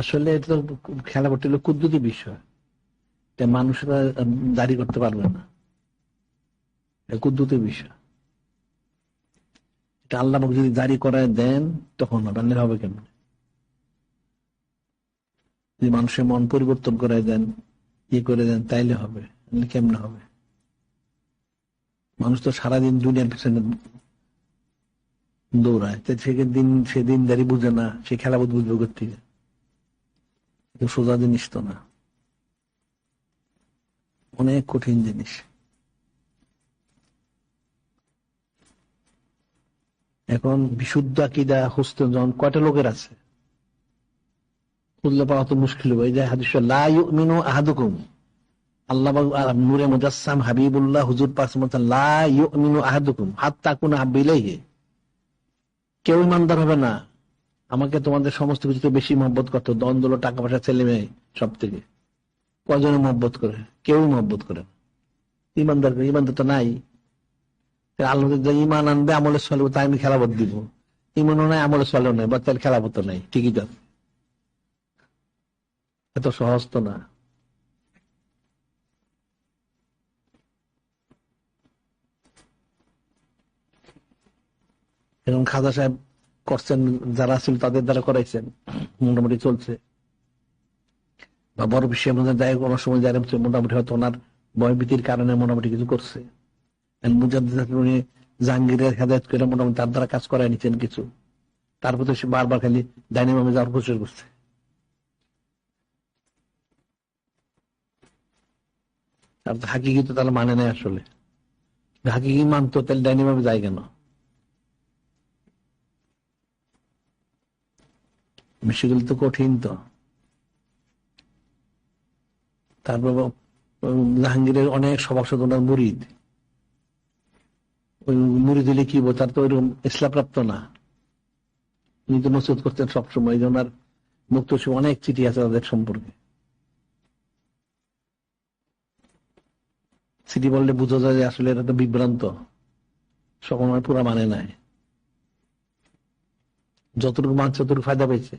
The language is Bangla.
আসলে এটা তো খেলা করতে হলো কুদ্দুতি বিষয়। মানুষরা দাঁড়ি করতে পারবে না। কুদ্দুতি বিষয়। এটা আল্লাহ যদি জারি করায় দেন, তখন হবে হবে কেমন? যদি মানুষের মন পরিবর্তন করায় দেন ইয়ে করে দেন, তাইলে হবে কেমনে হবে? মানুষ তো সারাদিন দুনিয়ার পিছনে দৌড়ায়। সেদিন সেদিন দাঁড়িয়ে বুঝে না, সে খেলা বুঝবে করতে সোজা জিনিস তো না। অনেক কঠিন জিনিস। এখন বিশুদ্ধ আকিদা হুস্ত জন কয়টা লোকের আছে? খুঁজলে পাওয়া তো মুশকিল হবে। আল্লাহ হাবিবুল্লাহ হাব্বিলাইহি কেউ ইমানদার হবে না। আমাকে তোমাদের সমস্ত কিছুতে বেশি মহব্বত করতো। দ্বন্দ্ব টাকা পয়সা, ছেলে মেয়ে, সব থেকে। কজনে মহব্বত করে? কেউ মহব্বত করে ইমানদার ইমানদার তো নাই। আল্লাহ ইমান আনবে, আমলের চলে তাই আমি খেলাবত দিব। ইমানও নাই, আমলের চলেও নাই বা তার খেলাবত নাই। ঠিকই তো এত সহজ তো না। এবং খাজা সাহেব করছেন, যারা ছিল তাদের দ্বারা করাইছেন। মোটামুটি চলছে। বা বড় বিশ্বের মধ্যে দেয় কোনো সময় যায় মোটামুটি হয়তো ওনার ভয়ভীতির কারণে মোটামুটি কিছু করছে। উনি জাহাঙ্গীরের হেদায়ত করে মোটামুটি তার দ্বারা কাজ করাই নিচ্ছেন কিছু। তারপর তো সে বারবার খালি ডাইনামামে যাওয়ার প্রচার করছে। আর হাকিকি তো তাহলে মানে নাই আসলে। হাকিকি মানতো, তাহলে ডাইনামামে যায় কেন? বিষয়গুলো তো কঠিন তো। তারপর জাহাঙ্গীরের অনেক সভাসদ ওনার মুরিদ। ওই মুরিদ হলে কি বল তার তো ওইরকম ইসলাপ্রাপ্ত না। উনি তো নসিহত করতেন সবসময়। এই ওনার মুক্ত অনেক চিঠি আছে তাদের সম্পর্কে। চিঠি বললে বোঝা যায় যে আসলে এটা তো বিভ্রান্ত। সকল পুরা মানে নাই। যতটুকু মানুষ ততটুকু ফায়দা পেয়েছে